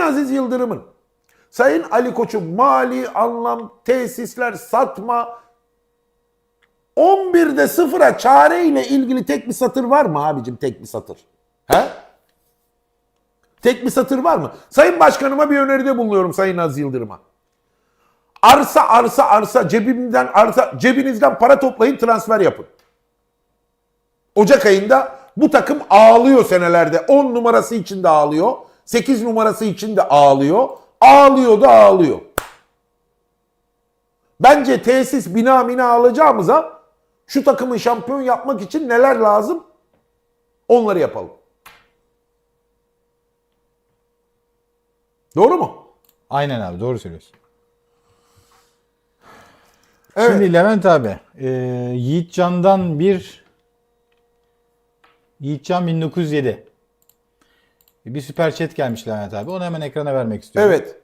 Aziz Yıldırım'ın, Sayın Ali Koç'un mali anlam, tesisler, satma, 11'de sıfıra çare ile ilgili tek bir satır var mı abicim tek bir satır? He? Tek bir satır var mı? Sayın Başkanıma bir öneride bulunuyorum Sayın Aziz Yıldırım'a. Arsa arsa arsa cebimden arsa cebinizden para toplayın transfer yapın. Ocak ayında bu takım ağlıyor senelerde. 10 numarası için de ağlıyor. 8 numarası için de ağlıyor. Ağlıyor da ağlıyor. Bence tesis bina mina alacağımıza şu takımı şampiyon yapmak için neler lazım? Onları yapalım. Doğru mu? Aynen abi doğru söylüyorsun. Evet. Şimdi Levent abi, e, Yiğitcan'dan bir Yiğitcan 1907. Bir süper chat gelmiş Levent abi. Onu hemen ekrana vermek istiyorum. Evet.